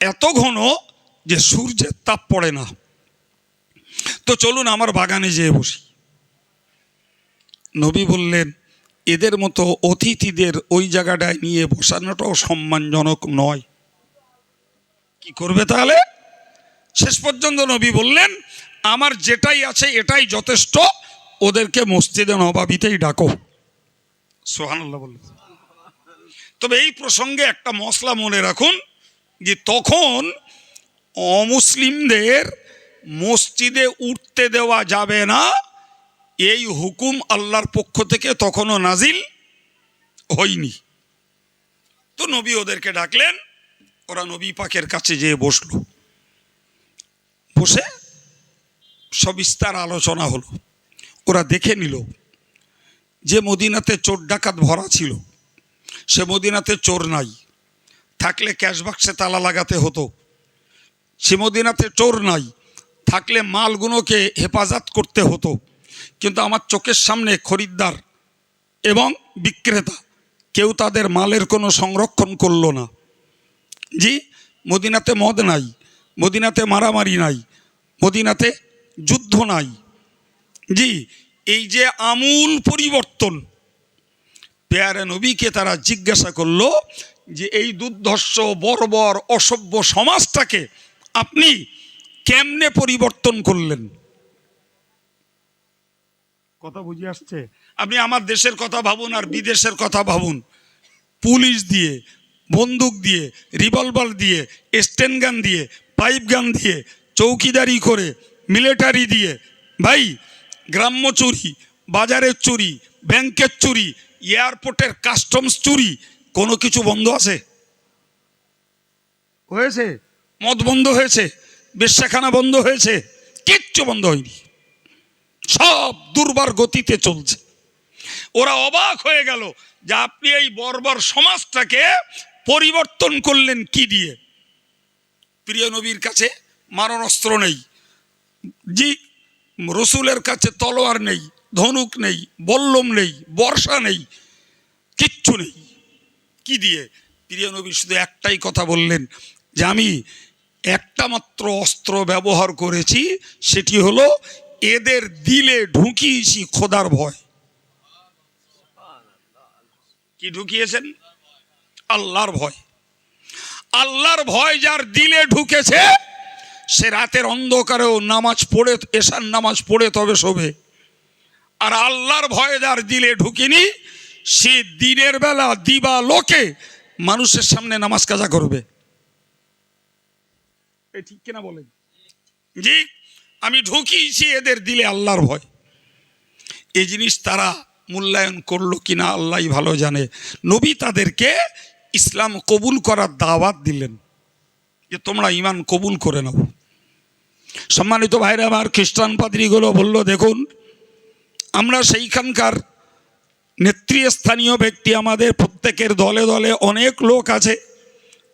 এত ঘন যে সূর্যের তাপ পড়ে না। তো চলুন আমার বাগানে যেয়ে বসি। নবী বললেন, এদের মতো অতিথিদের ওই জায়গাটায় নিয়ে বসানোটাও সম্মানজনক নয়। কি করবে তাহলে? শেষ পর্যন্ত নবী বললেন, আমার যেটাই আছে এটাই যথেষ্ট, ওদেরকে মসজিদে নবাবিতেই ডাকো। সোহানাল্লাহ বললেন। তবে এই প্রসঙ্গে একটা মশলা মনে রাখুন যে তখন অমুসলিমদের মসজিদে উঠতে দেওয়া যাবে না। এই হুকুম আল্লাহর পক্ষ থেকে তখনও নাজিল হয়নি। তো নবী ওদেরকে ডাকলেন, ওরা নবী পাকের কাছে যেয়ে বসল। বসে সবিস্তার আলোচনা হলো। ওরা দেখে নিল যে মদিনাতে চোর ডাকাত ভরা ছিল। সে মদিনাতে চোর নাই। থাকলে ক্যাশবাক্সে তালা লাগাতে হতো। সে মদিনাতে চোর নাই, থাকলে মালগুলোকে হেফাজত করতে হতো। কিন্তু আমার চোখের সামনে খরিদ্দার এবং বিক্রেতা, কেউ তাদের মালের কোনো সংরক্ষণ করল না। জি, মদিনাতে মদ নাই, মদিনাতে মারামারি নাই, মদিনাতে যুদ্ধ নাই। জি, এই যে আমূল পরিবর্তন, পেয়ারে নবীকে তারা জিজ্ঞাসা করল যে এই দুর্ধর্ষ বর্বর অসভ্য সমাজটাকে আপনি কেমনে পরিবর্তন করলেন? কথা বুঝে আসছে? আপনি আমার দেশের কথা ভাবুন আর বিদেশের কথা ভাবুন। পুলিশ দিয়ে বন্দুক দিয়ে রিভলভার দিয়ে স্টেন গান দিয়ে পাইপ গান দিয়ে চৌকিদারি করে মিলিটারি দিয়ে ভাই গ্রাম্য চুরি বাজারের চুরি ব্যাংকের চুরি এয়ারপোর্টের কাস্টমস চুরি কোনো কিছু বন্ধ আছে? হয়েছে। মদ বন্ধ হয়েছে বেশ্যাখানা বন্ধ হয়েছে কিচ্ছু বন্ধ হয়নি। সব দুর্বার গতিতে চলছে। ওরা অবাক হয়ে গেল যে আপনি এই বর্বর সমাজটাকে পরিবর্তন করলেন কি দিয়ে? প্রিয় নবীর কাছে মারণাস্ত্র নেই। জি রসুলের কাছে তলোয়ার নেই ধনুক নেই বল্লম নেই বর্ষা নেই কিচ্ছু নেই। কি দিয়ে? প্রিয় নবী, শুধু একটাই কথা বললেন যে আমি একটা মাত্র অস্ত্র ব্যবহার করেছি, সেটি হলো এদের দিলে ঢুকিয়েছি খোদার ভয়। কি ঢুকিয়েছেন? আল্লাহর ভয়। আল্লাহর ভয় যার দিলে ঢুকেছে, সে রাতের অন্ধকারেও নামাজ পড়ে, এশার নামাজ পড়ে তবে শোবে। আর আল্লাহর ভয় যার দিলে ঢুকিনি সে দিনের বেলা দিবা লোকে মানুষের সামনে নামাজ কাজা করবে। ঠিক কিনা বলেন? জি, আমি ঢুকিয়েছি এদের দিলে আল্লাহর ভয়। এই জিনিস তারা মূল্যায়ন করল কিনা আল্লাহ ভালো জানে। নবী তাদেরকে ইসলাম কবুল করার দাওয়াত দিলেন যে, তোমরা ইমান কবুল করে নাও। সম্মানিত ভাইরা আমার খ্রিস্টান পাদ্রীগুলো বলল, দেখুন, আমরা সেইখানকার নেতৃস্থানীয় ব্যক্তি আমাদের প্রত্যেকের দলে দলে অনেক লোক আছে।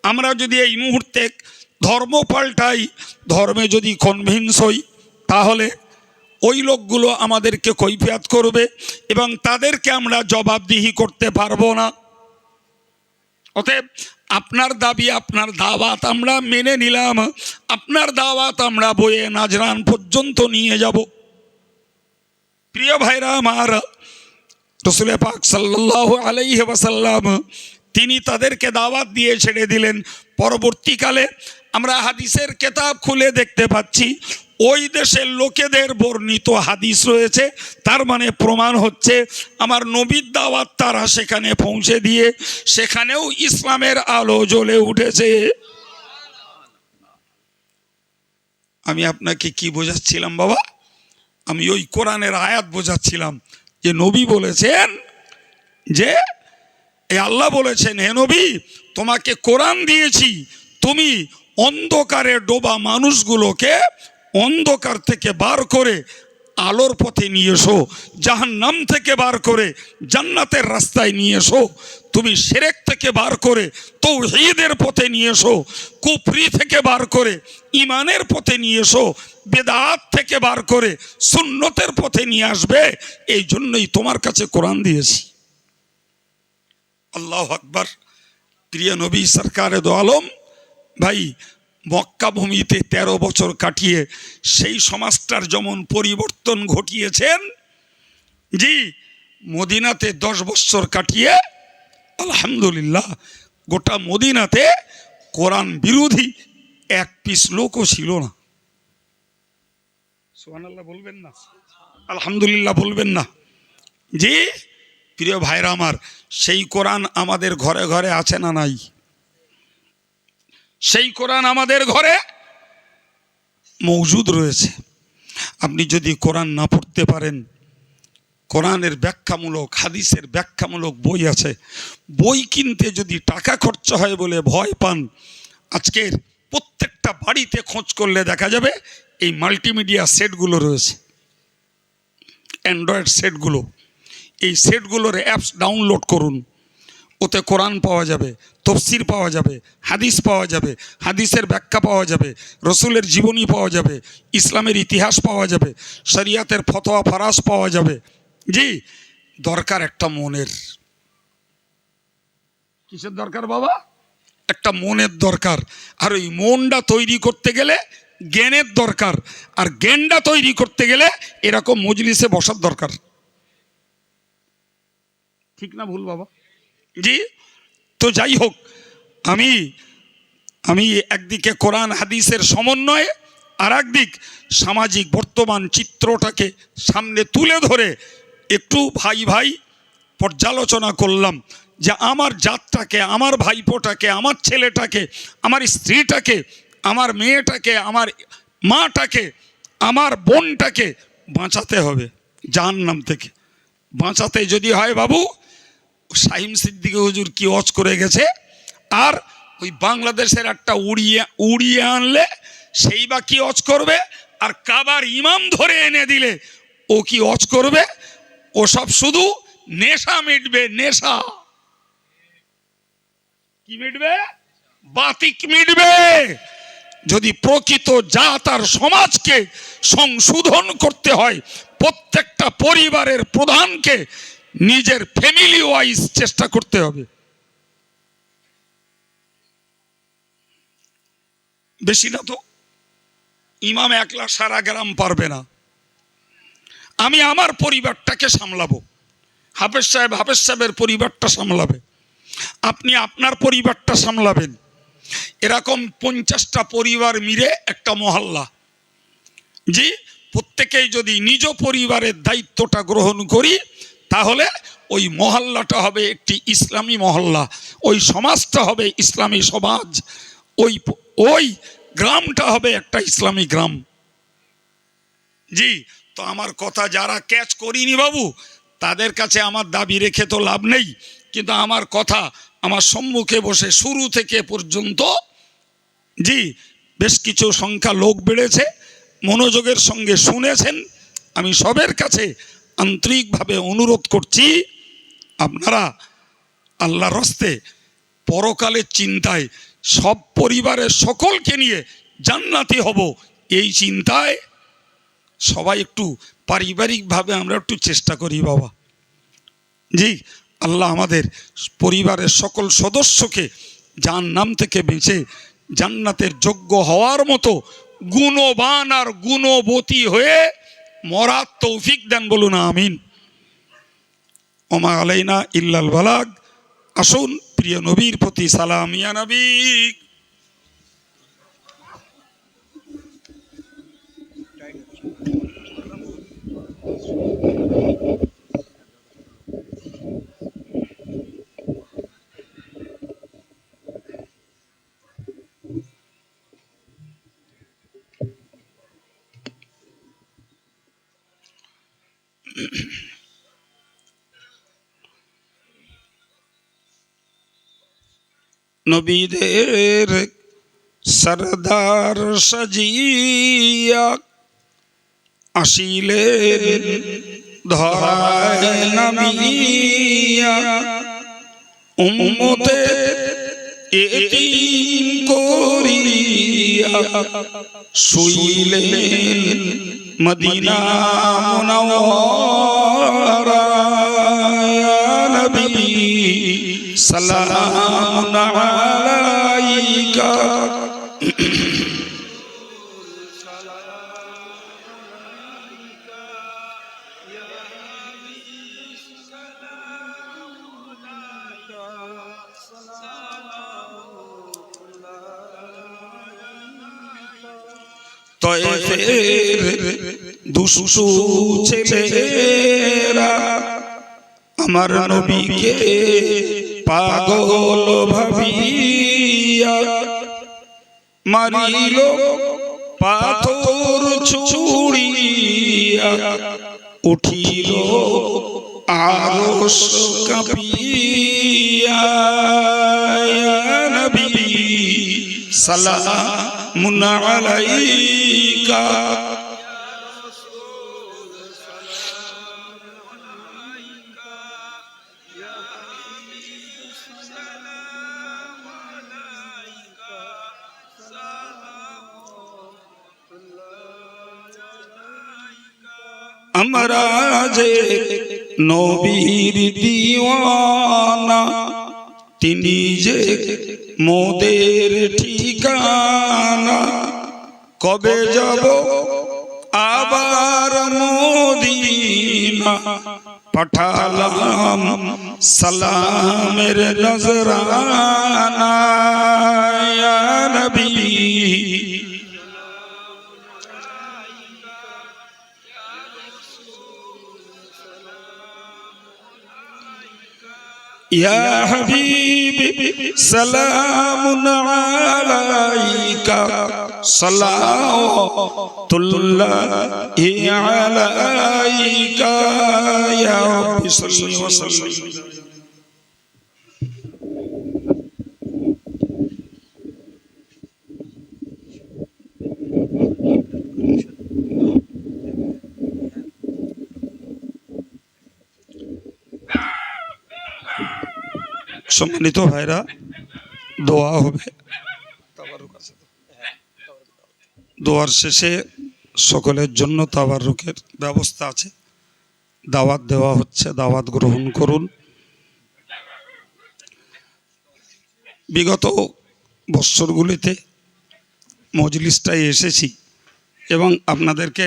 আমরা যদি এই মুহূর্তে ধর্ম পাল্টাই, ধর্মে যদি কনভিন্স হই, তাহলে ওই লোকগুলো আমাদেরকে কৈফিয়াত করবে এবং তাদেরকে আমরা জবাবদিহি করতে পারব না। অতএব আপনার দাবি, আপনার দাওয়াত আমরা মেনে নিলাম। আপনার দাওয়াত আমরা বয়ে নাজরান পর্যন্ত নিয়ে যাব। প্রিয় ভাইরা আমার রসুল পাক সাল্লাহ আলাইহি ওয়াসাল্লাম তিনি তাদেরকে দাওয়াত দিয়ে ছেড়ে দিলেন। পরবর্তীকালে আমরা হাদিসের কেতাব খুলে দেখতে পাচ্ছি, ওই দেশের লোকেদের বর্ণিত হাদিস রয়েছে। তার মানে প্রমাণ হচ্ছে, আমার নবীর দাওয়াত তারা সেখানে পৌঁছে দিয়ে, সেখানেও ইসলামের আলো জ্বলে উঠেছে। আমি আপনাকে কি বোঝাচ্ছিলাম বাবা? আমি ওই কোরআনের আয়াত বোঝাচ্ছিলাম। যে নবী বলেছেন যে, এ আল্লাহ বলেছেন, হে নবী, তোমাকে কোরআন দিয়েছি। তুমি অন্ধকারে ডোবা মানুষগুলোকে অন্ধকার থেকে বার করে আলোর পথে নিয়ে এসো জাহান নাম থেকে বার করে, জান্নাতের রাস্তায় নিয়ে এসো। তুমি সেরেক থেকে বার করে, তৌহিদের পথে নিয়ে এসো, কুফরি থেকে বার করে ইমানের পথে নিয়ে এসো, বেদাত থেকে বার করে, সুন্নতের পথে নিয়ে আসবে। এই জন্যই তোমার কাছে কোরআন দিয়েছি। আল্লাহ আকবার। প্রিয় নবী, সরকারে দো আলম ভাই মক্কা ভূমিতে ১৩ বছর কাটিয়ে সেই সমাজটার যেমন পরিবর্তন ঘটিয়েছেন, জি, মদিনাতে দশ বছর কাটিয়ে, আলহামদুলিল্লাহ, গোটা মদিনাতে কোরআন বিরোধী এক পিস লোকও ছিল না। সুবহানাল্লাহ বলবেন না? আলহামদুলিল্লাহ বলবেন না। জি, প্রিয় ভাইরা আমার, সেই কোরআন আমাদের ঘরে ঘরে আছে না নাই? সেই কোরআন আমাদের ঘরে মৌজুদ রয়েছে। আপনি যদি কোরআন না পড়তে পারেন, কোরআনের ব্যাখ্যামূলক, হাদিসের ব্যাখ্যামূলক বই আছে। বই কিনতে যদি টাকা খরচ হয় বলে ভয় পান, আজকের প্রত্যেকটা বাড়িতে খোঁজ করলে দেখা যাবে এই মাল্টিমিডিয়া সেটগুলো রয়েছে। অ্যান্ড্রয়েড সেটগুলো। এই সেটগুলোর অ্যাপস ডাউনলোড করুন। ওতে কোরআন পাওয়া যাবে, তফসির পাওয়া যাবে, হাদিস পাওয়া যাবে, হাদিসের ব্যাখ্যা পাওয়া যাবে, রসুলের জীবনী পাওয়া যাবে, ইসলামের ইতিহাস পাওয়া যাবে, শরিয়াতের ফতোয়া ফারাস পাওয়া যাবে। জি, দরকার একটা মনের। কিসের দরকার বাবা? একটা মনের দরকার। আর ওই মনটা তৈরি করতে গেলে জ্ঞানের দরকার। আর জ্ঞানটা তৈরি করতে গেলে এরকম মজলিসে বসার দরকার। ঠিক না ভুল বাবা? জি? তো যাই হোক আমি আমি একদিকে কোরআন হাদিসের সমন্বয়ে আর একদিক সামাজিক বর্তমান চিত্রটাকে সামনে তুলে ধরে একটু ভাই ভাই পর্যালোচনা করলাম যে আমার জাতটাকে, আমার ভাইপোটাকে, আমার ছেলেটাকে, আমার স্ত্রীটাকে, আমার মেয়েটাকে, আমার মাটাকে, আমার বোনটাকে বাঁচাতে হবে জাহান্নাম থেকে। বাঁচাতে যদি হয় বাবু শাহিম সিদ্দিকে হুজুর কি অজ করে গেছে? আর ওই বাংলাদেশের একটা উড়িয়ে উড়িয়ে আনলে সেই বা কি অজ করবে? আর কাবার ইমাম ধরে এনে দিলে ও কি অজ করবে? ও সব শুধু নেশা মিটবে, নেশা। কি মিটবে? বাতিক মিটবে। যদি প্রকৃত জাত আর সমাজকে সংশোধন করতে হয়, প্রত্যেকটা পরিবারের প্রধানকে নিজের ফ্যামিলি ওয়াইজ চেষ্টা করতে হবে। বেশি না তো, ইমাম একলা সারা গ্রাম পারবে না। আমি আমার পরিবারটাকে সামলাবো। হাফেজ সাহেব হাফেজ সাহেবের পরিবারটা সামলাবে। আপনি আপনার পরিবারটা সামলাবেন। এরকম পঞ্চাশটা পরিবার মিলে একটা মহল্লা। জি, প্রত্যেকেই যদি নিজ পরিবারের দায়িত্বটা গ্রহণ করি তাহলে ওই মহল্লাটা হবে একটি ইসলামী মহল্লা, ওই সমাজটা হবে ইসলামী সমাজ, ওই ওই গ্রামটা হবে একটা ইসলামী গ্রাম। জি, তো আমার কথা যারা ক্যাচ করিনি বাবু, তাদের কাছে আমার দাবি রেখে তো লাভ নেই, কিন্তু আমার কথা আমার সম্মুখে বসে শুরু থেকে পর্যন্ত, জি, বেশ কিছু সংখ্যা লোক বেড়েছে, মনোযোগের সঙ্গে শুনেছেন, আমি সবের কাছে আন্তরিকভাবে অনুরোধ করছি, আপনারা আল্লাহর হস্তে পরকালের চিন্তায় সব পরিবারের সকলকে নিয়ে জান্নাতি হব। এই চিন্তায় সবাই একটু পারিবারিকভাবে আমরা একটু চেষ্টা করি বাবা। জি, আল্লাহ আমাদের পরিবারের সকল সদস্যকে যার নাম থেকে বেঁচে জান্নাতের যোগ্য হওয়ার মতো গুণবান আর গুণবতী হয়ে মরার তৌফিক দেন বলুন, আমিন। ওমা আলাইনা ইল্লাল বালাগ। আসুন, প্রিয় নবীর প্রতি সালাম, ইয়া নবী। নবীদের সরদার সাজিয়া আসিলেন ধরায় নামিয়া। উম্মতে এতিম করিয়া শুইলেন মদিনা মুনাওয়ারা নবী সালাম আলাইকা আমার নবীকে পাগল ভাবিয়া মারিল পাথর ছুড়িয়া উঠিল আরস কাঁপিয়া। নবী সালামুন আলাইকা। আমরা নবীর দিওয়ানা তিনি যে মোদের ঠিকানা কবে যাব? আবার মোদিনা পাঠালাম সালামের নজরানা। নবী। يا حبيبي سلام عليك صلاة الله عليك يا رب صل وسلم সম্মানিত ভাইরা, দোয়া হবে। দোয়ার শেষে সকলের জন্য তাবারুকের ব্যবস্থা আছে। দাওয়াত দেওয়া হচ্ছে, দাওয়াত গ্রহণ করুন। বিগত বৎসরগুলিতে মজলিসটায় এসেছি এবং আপনাদেরকে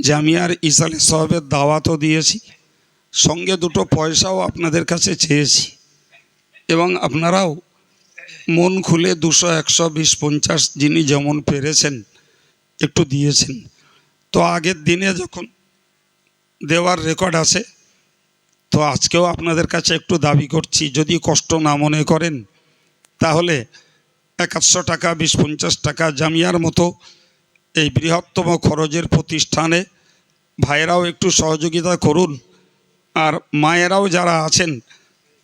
জামিয়ার ইসালে সাহেবের দাওয়াতও দিয়েছি। সঙ্গে দুটো পয়সাও আপনাদের কাছে চেয়েছি। এবং আপনারাও মন খুলে দুশো, একশো, বিশ, পঞ্চাশ যিনি যেমন পেরেছেন, একটু দিয়েছেন। তো আগের দিনে যখন দেওয়ার রেকর্ড আছে, তো আজকেও আপনাদের কাছে একটু দাবি করছি, যদি কষ্ট না মনে করেন, তাহলে একাশশো টাকা, বিশ, পঞ্চাশ টাকা জামিয়ার মতো এই বৃহত্তম খরচের প্রতিষ্ঠানে ভাইয়েরাও একটু সহযোগিতা করুন। আর মায়েরাও যারা আছেন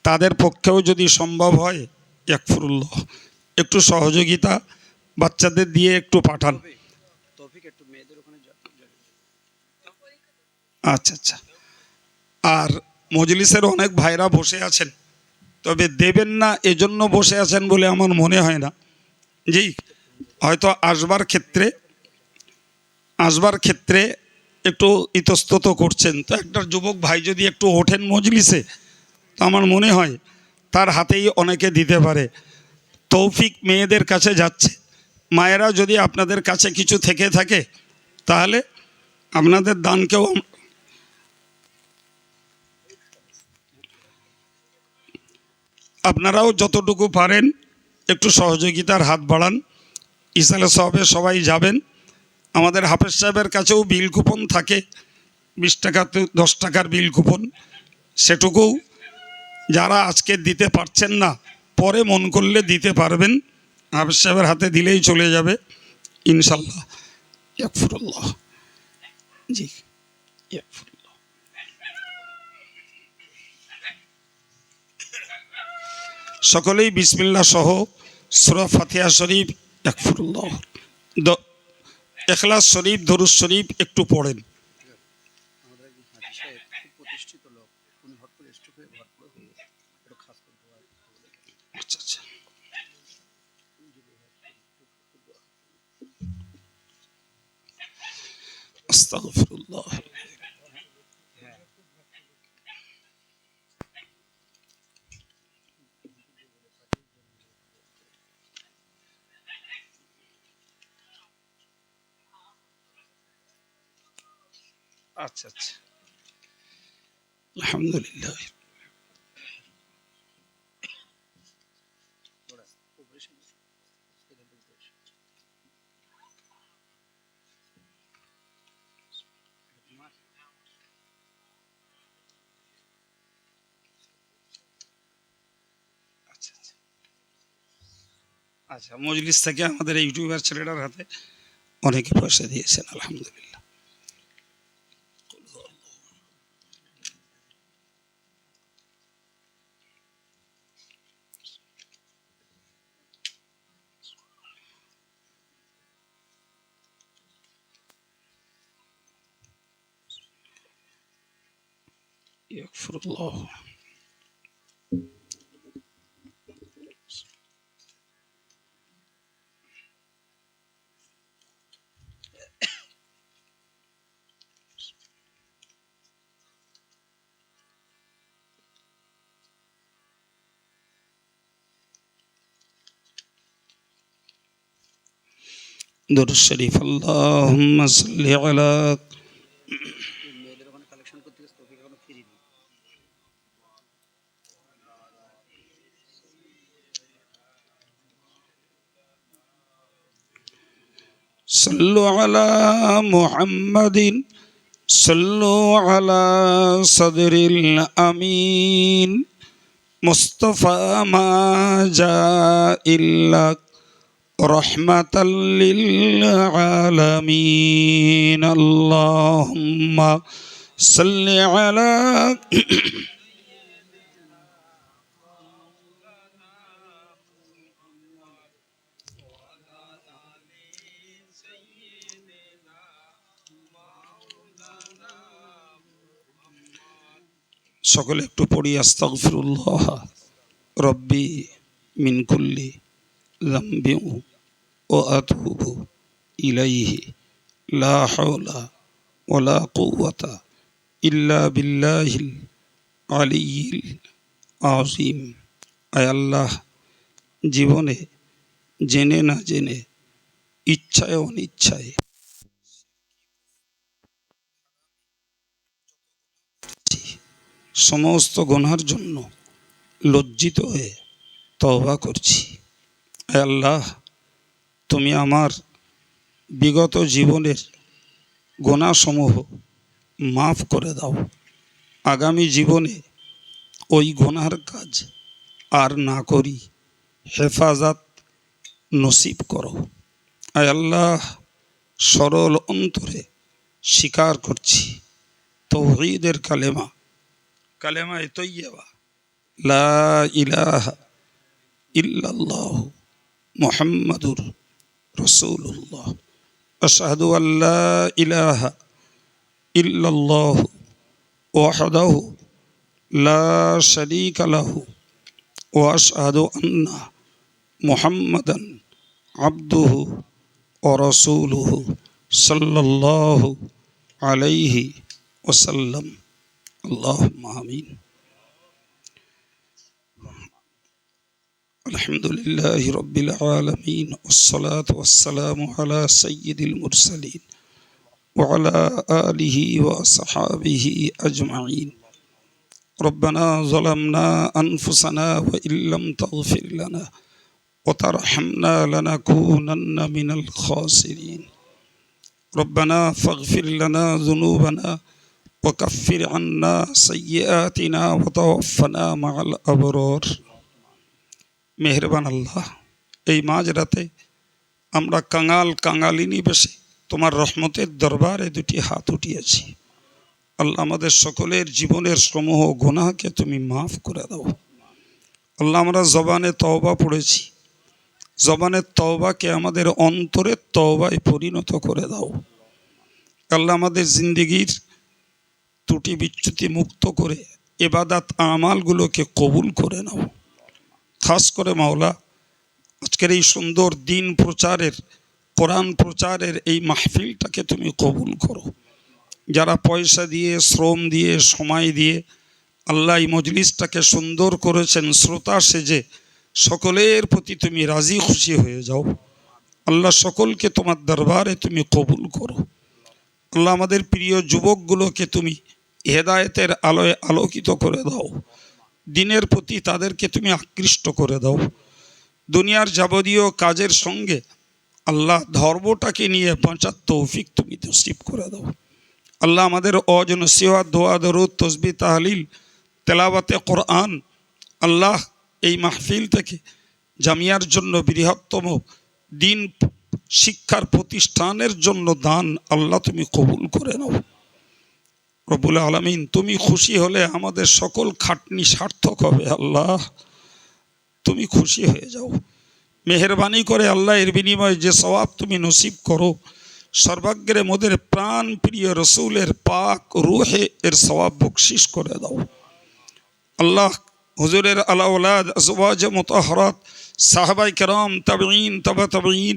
তাদের পক্ষেও যদি সম্ভব হয় এক একফুরুল্লাহ একটু সহযোগিতা বাচ্চাদের দিয়ে একটু পাঠান। আচ্ছা আচ্ছা। আর মজলিসের অনেক ভাইরা বসে আছেন। তবে দেবেন না এজন্য বসে আছেন বলে আমার মনে হয় না। জি হয়তো আসবার ক্ষেত্রে আসবার ক্ষেত্রে একটু ইতস্তত করছেন। তো একটা যুবক ভাই যদি একটু ওঠেন মজলিসে আমার মনে হয় তার হাতেই অনেকে দিতে পারে। তৌফিক মেয়েদের কাছে যাচ্ছে। মায়েরা যদি আপনাদের কাছে কিছু থেকে থাকে, তাহলে আপনাদের দানকেও আপনারাও যতটুকু পারেন একটু সহযোগিতার হাত বাড়ান। ইসালে সাহেবে সবাই যাবেন। আমাদের হাফেজ সাহেবের কাছেও বিল কুপন থাকে। বিশ টাকা দশ টাকার বিল কুপন। সেটুকু যারা আজকে দিতে পারছেন না, পরে মন করলে দিতে পারবেন। হাফেজ সাহেবের হাতে দিলেই চলে যাবে। ইনশাল্লাহ ইয়াকফুরুল্লাহ। জি। সকলেই বিসমিল্লা সহ সুরা ফাতিহা শরীফ একফুরুল্লাহ এখলাস শরীফ, দরুদ শরীফ একটু পড়েন। استغفر الله. آه، الحمد لله. আচ্ছা মজলিস থেকে আমাদের এই ইউটিউবার ছেলেটার হাতে অনেকে পয়সা দিয়েছেন আলহামদুলিল্লাহ يغفر الله দরুদ শরীফ আল্লাহুম্মা সাল্লি আলা এই মেয়েদের ওখানে কালেকশন করতে গেছে তোকে এখনো ফিরিনি صلوا على محمد صلوا على صدر الأمين مصطفى ما جاء إلا رحمة للعالمين اللهم صل على সকলে একটু পড়ি আস্তাগফিরুল্লাহ রব্বি মিন ও আতুবু ইলাইহি লা হাওলা ওয়ালা কুওয়াতা ইল্লা বিল্লাহিল আলিয়্যিল আযীম আয় আল্লাহ, জীবনে জেনে না জেনে, ইচ্ছায় অনিচ্ছায় সমস্ত গুনার জন্য লজ্জিত হয়ে তওবা করছি। হে আল্লাহ, তুমি আমার বিগত জীবনের গোনাসমূহ মাফ করে দাও। আগামী জীবনে ওই গোনার কাজ আর না করি, হেফাজত নসিব করো। আয় আল্লাহ, সরল অন্তরে স্বীকার করছি, তৌহিদের কালেমা, কালেমায় তৈয়বা, লা ইলাহা ইল্লাল্লাহ। محمد رسول الله. أشهد أن لا إله إلا الله وحده لا شريك له وأشهد أن محمدا عبده ورسوله صلى الله عليه وسلم. اللهم آمين. الحمد لله رب العالمين والصلاة والسلام على سيد المرسلين وعلى آله وصحابه أجمعين. ربنا ظلمنا أنفسنا وإن لم تغفر لنا وترحمنا لنكونن من الخاسرين. ربنا فاغفر لنا ذنوبنا وكفر عنا سيئاتنا وتوفنا مع الأبرار. মেহরবান আল্লাহ, এই মাঝরাতে আমরা কাঙাল কাঙালিনী বেশে তোমার রহমতের দরবারে দুটি হাত উঠিয়েছি। আল্লাহ আমাদের সকলের জীবনের সমূহ গুনাহকে তুমি মাফ করে দাও। আল্লাহ আমরা জবানে তওবা পড়েছি। জবানের তওবাকে আমাদের অন্তরের তওবায় পরিণত করে দাও। আল্লাহ আমাদের জিন্দগির ত্রুটি বিচ্যুতি মুক্ত করে এবাদাত আমালগুলোকে কবুল করে নাও। খাস করে মাওলা, আজকের এই সুন্দর দিন প্রচারের, কোরআন প্রচারের এই মাহফিলটাকে তুমি কবুল করো। যারা পয়সা দিয়ে, শ্রম দিয়ে, সময় দিয়ে আল্লাহ এই মজলিসটাকে সুন্দর করেছেন, শ্রোতা সেজে, সকলের প্রতি তুমি রাজি, খুশি হয়ে যাও। আল্লাহ সকলকে তোমার দরবারে তুমি কবুল করো। আল্লাহ আমাদের প্রিয় যুবকগুলোকে তুমি হেদায়েতের আলোয় আলোকিত করে দাও। দিনের প্রতি তাদেরকে তুমি আকৃষ্ট করে দাও। দুনিয়ার যাবতীয় কাজের সঙ্গে আল্লাহ ধর্মটাকে নিয়ে বাঁচার তৌফিক তুমি তসিব করে দাও। আল্লাহ আমাদের অজন সেওয়া দোয়া, দরুদ তসবি তাহলিল, তেলাওয়াতে কোরআন আল্লাহ এই মাহফিল থেকে জামিয়ার জন্য বৃহত্তম দিন শিক্ষার প্রতিষ্ঠানের জন্য দান আল্লাহ তুমি কবুল করে নাও। রবুল আলমিন, তুমি খুশি হলে আমাদের সকল খাটনি সার্থক হবে, আল্লাহ। তুমি খুশি হয়ে যাও। মেহরবানি করে আল্লাহ এর বিনিময়ে যে স্বভাব তুমি নসিব করো, সর্বাগ্রে মোদের প্রাণ প্রিয় রসুলের পাক রুহে এর সবাব বকশিস করে দাও। আল্লাহ হুজুরের আলাউলাদ আজওয়াজ মতহরত, সাহাবাই কেরম, তবঈন, তবা তবঈন,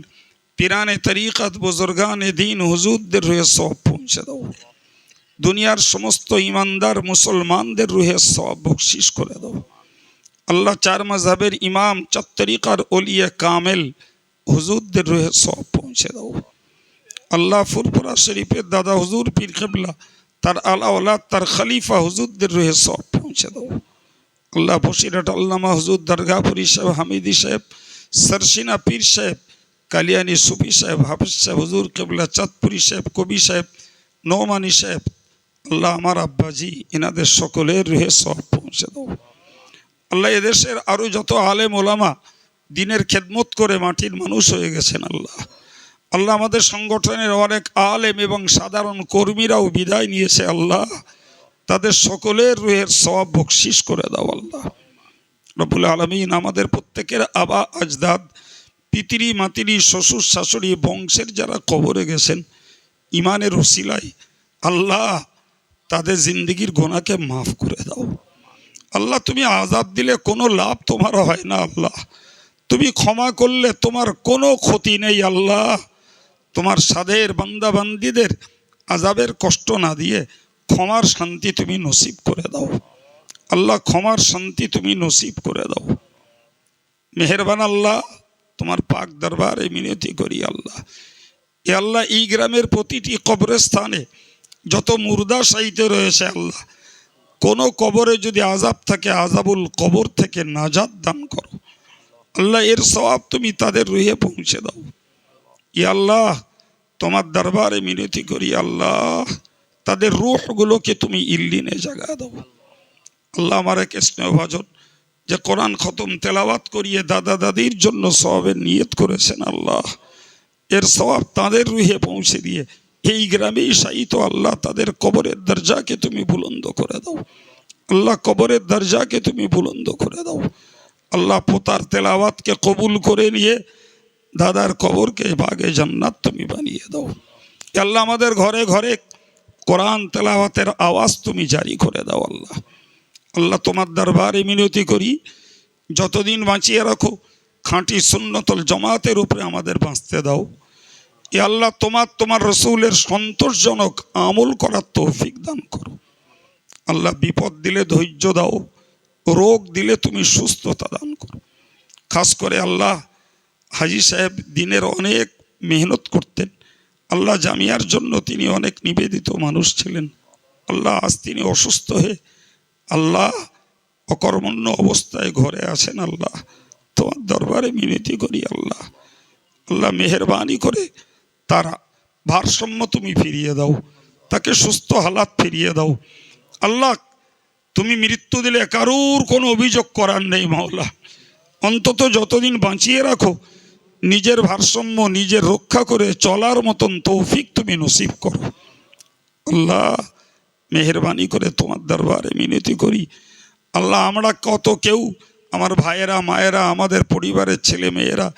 পিরানে তরিকত, বুজুর্গান দিন, হুজুরদের রুহে সব পৌঁছে দাও। দুনিয়ার সমস্ত ইমানদার মুসলমানদের রুহে সব বকশিস করে দাও আল্লাহ চার মাযহাবের ইমাম, চার তরিকার ওলিয়া কামেল হুজুরদের রুহে সব পৌঁছে দাও আল্লাহ ফুরপুরা শরীফের দাদা হুজুর পীর খেবলা তার আলাওলাদ তার খলিফা হুজুরদের রুহে সব পৌঁছে দাও আল্লাহ বসিরহাট আল্লামা হুজুর দরগাপুরি সাহেব, হামিদি সাহেব, সরসিনা পীর সাহেব, কালিয়ানি সুফি সাহেব, হাফিজ সাহেব, হুজুর কেবলা, চাঁদপুরি সাহেব, কবি সাহেব নৌমানি সাহেব আল্লাহ আমার আব্বাজি এনাদের সকলের রুহে সব পৌঁছে দাও। আল্লাহ এদেশের আরও যত আলেম ওলামা দিনের খেদমত করে মাটির মানুষ হয়ে গেছেন আল্লাহ। আল্লাহ আমাদের সংগঠনের অনেক আলেম এবং সাধারণ কর্মীরাও বিদায় নিয়েছে আল্লাহ। তাদের সকলের রুহের সব বকশিস করে দাও আল্লাহ। রবুল আলমিন আমাদের প্রত্যেকের আবা, আজদাদ পিতিরি মাতিরি শ্বশুর, শাশুড়ি, বংশের যারা কবরে গেছেন ইমানের ওসিলাই আল্লাহ তাদের জিন্দগির গোনাকে মাফ করে দাও। আল্লাহ, তুমি আজাদ দিলে কোনো লাভ তোমার হয় না আল্লাহ। তুমি ক্ষমা করলে তোমার কোনো ক্ষতি নেই আল্লাহ। তোমার সাধের বান্দাবান্দিদের আজাবের কষ্ট না দিয়ে ক্ষমার শান্তি তুমি নসিব করে দাও। আল্লাহ, ক্ষমার শান্তি তুমি নসিব করে দাও। মেহেরবান আল্লাহ, তোমার পাক দরবারে মিনতি করি আল্লাহ। এ আল্লাহ, এই গ্রামের প্রতিটি কবরস্থানে যত মুর্দা সাহিত্য রয়েছে আল্লাহ, কোনো কবরে যদি আজাব থাকে আজাবুল কবর থেকে নাজাদ দান করো। আল্লাহ, এর সওয়াব তুমি তাদের রুহে পৌঁছে দাও। ই আল্লাহ, তোমার দরবারে মিনতি করি আল্লাহ, তাদের রুহগুলোকে তুমি ইল্লিনে জাগা দাও। আল্লাহ, আমার এক স্নেহভাজন যে কোরআন খতম তেলাওয়াত করিয়ে দাদা দাদির জন্য সবের নিয়ত করেছেন আল্লাহ, এর সওয়াব তাদের রুহে পৌঁছে দিয়ে এই গ্রামেই সাহিত আল্লাহ তাদের কবরের দরজাকে তুমি বুলন্দ করে দাও। আল্লাহ কবরের দরজাকে তুমি বুলন্দ করে দাও। আল্লাহ পোতার তেলাওয়াতকে কবুল করে নিয়ে দাদার কবরকে বাগে জান্নাত তুমি বানিয়ে দাও। আল্লাহ আমাদের ঘরে ঘরে কোরআন তেলাওয়াতের আওয়াজ তুমি জারি করে দাও আল্লাহ। আল্লাহ তোমার দরবারে মিনতি করি, যতদিন বাঁচিয়ে রাখো, খাঁটি সুন্নতল জমাতের উপরে আমাদের বাঁচতে দাও। এ আল্লাহ তোমার তোমার রসুলের সন্তোষজনক আমল করার তৌফিক দান করো। আল্লাহ বিপদ দিলে ধৈর্য দাও, রোগ দিলে তুমি সুস্থতা দান করো। খাস করে আল্লাহ হাজি সাহেব দিনের অনেক মেহনত করতেন। আল্লাহ জামিয়ার জন্য তিনি অনেক নিবেদিত মানুষ ছিলেন। আল্লাহ আজ তিনি অসুস্থ হয়ে আল্লাহ অকর্মণ্য অবস্থায় ঘরে আছেন আল্লাহ। তোমার দরবারে মিনতি করি আল্লাহ। আল্লাহ মেহরবানি করে তার ভারসাম্য তুমি ফিরিয়ে দাও, তাকে সুস্থ হালাত ফিরিয়ে দাও। আল্লাহ, তুমি মৃত্যু দিলে কারুর কোনো অভিযোগ করার নেই মাওলা। অন্তত যতদিন বাঁচিয়ে রাখো, নিজের ভারসাম্য, নিজের রক্ষা করে চলার মতন তৌফিক তুমি নসিব করো। আল্লাহ, মেহরবানি করে তোমার দরবারে মিনতি করি। আল্লাহ, আমরা কত কেউ, আমার ভাইয়েরা, মায়েরা, আমাদের পরিবারের ছেলে মেয়েরা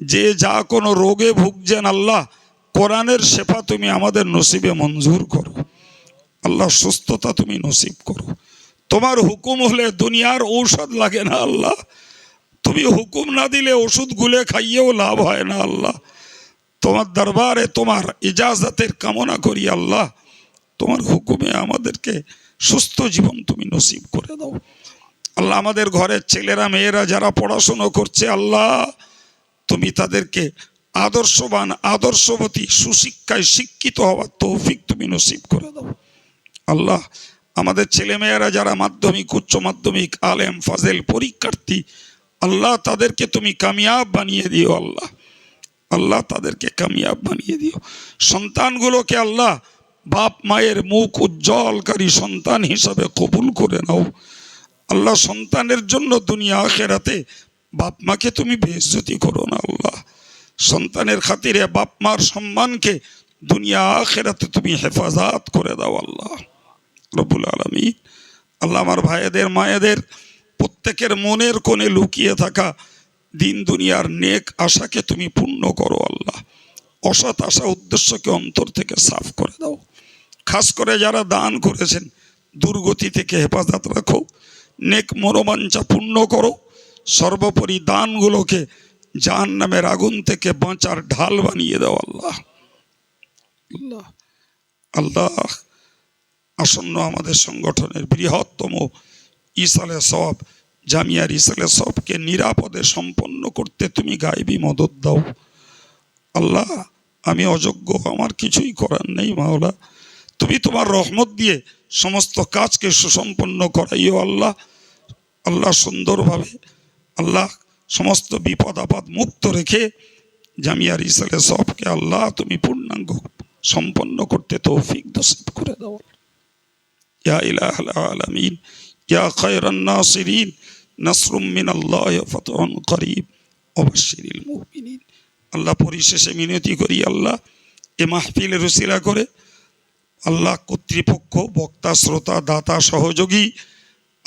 যে যা কোনো রোগে ভুগছেন আল্লাহ কোরআনের শেফা তুমি আমাদের নসিবে মঞ্জুর করো। আল্লাহ সুস্থতা তুমি নসিব করো। তোমার হুকুম হলে দুনিয়ার ঔষধ লাগে না আল্লাহ। তুমি হুকুম না দিলে ওষুধ গুলে খাইয়েও লাভ হয় না আল্লাহ। তোমার দরবারে তোমার ইজাজতের কামনা করি আল্লাহ। তোমার হুকুমে আমাদেরকে সুস্থ জীবন তুমি নসিব করে দাও। আল্লাহ, আমাদের ঘরের ছেলেরা, মেয়েরা যারা পড়াশুনো করছে, আল্লাহ, তুমি তাদেরকে আদর্শবান, আদর্শবতী, সুশিক্ষায় শিক্ষিত হওয়ার তৌফিক তুমি নসিব করে দাও। আল্লাহ, আমাদের ছেলেমেয়েরা যারা মাধ্যমিক, উচ্চ মাধ্যমিক, আলেম, ফাজেল, পরীক্ষার্থী, আল্লাহ তাদেরকে তুমি কামিয়াব বানিয়ে দিও আল্লাহ। আল্লাহ তাদেরকে কামিয়াব বানিয়ে দিও। সন্তানগুলোকে আল্লাহ বাপ মায়ের মুখ উজ্জ্বলকারী সন্তান হিসাবে কবুল করে নাও। আল্লাহ সন্তানের জন্য দুনিয়া আখেরাতে বাপ মাকে তুমি বেজ্জতি করো না আল্লাহ। সন্তানের খাতিরে বাপ মার সম্মানকে দুনিয়া আখেরাতে তুমি হেফাজত করে দাও আল্লাহ। রবুল আলমী আল্লাহ আমার ভাইয়েদের মায়েদের প্রত্যেকের মনের কোণে লুকিয়ে থাকা দিন দুনিয়ার নেক আশাকে তুমি পূর্ণ করো আল্লাহ। অসৎ আশা উদ্দেশ্যকে অন্তর থেকে সাফ করে দাও। খাস করে যারা দান করেছেন, দুর্গতি থেকে হেফাজত রাখো। নেক মনোবাঞ্ছা পূর্ণ করো। সর্বোপরি দানগুলোকে জাহান নামের আগুন থেকে বাঁচার ঢাল বানিয়ে দাও আল্লাহ। আল্লাহ। আল্লাহ আসন্ন আমাদের সংগঠনের বৃহত্তম ইসালে সব জামিয়ার ইসালে সবকে নিরাপদে সম্পন্ন করতে তুমি গাইবি মদত দাও। আল্লাহ আমি অযোগ্য আমার কিছুই করার নেই মাওলা। তুমি তোমার রহমত দিয়ে সমস্ত কাজকে সুসম্পন্ন করাইও আল্লাহ। আল্লাহ সুন্দরভাবে আল্লাহ সমস্ত বিপদ আপদ মুক্ত রেখে জামিয়ার ইসলে সবকে আল্লাহ তুমি পূর্ণাঙ্গ সম্পন্ন করতে তৌফিক দসিব করে দাও। ইয়া ইলাহ আলামিন, ইয়া খায়রান নাসিরিন, নাসরুম মিন আল্লাহ ফাতহুন করিব। অবশ্যিরিল মুমিনিন। আল্লাহ পরিশেষে মিনতি করি, আল্লাহ এ মাহফিল রুসিলা করে আল্লাহ কর্তৃপক্ষ, বক্তা, শ্রোতা, দাতা, সহযোগী,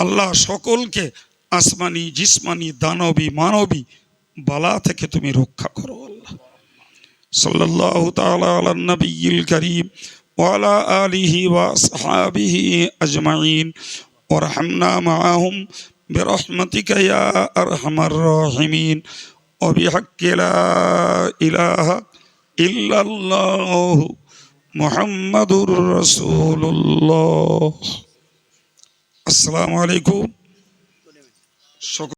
আল্লাহ সকলকে আসমানি জিসমানি দানবী মানবী বালা থেকে তুমি রক্ষা করো আল্লাহ সাল্লাল্লাহু তাআলা আলা নবিয়্যিল কারীম وعلى آله وأصحابه أجمعين وارحمنا معهم برحمتك يا أرحم الراحمين وبحق لا إله إلا الله محمد رسول الله السلام عليكم সকল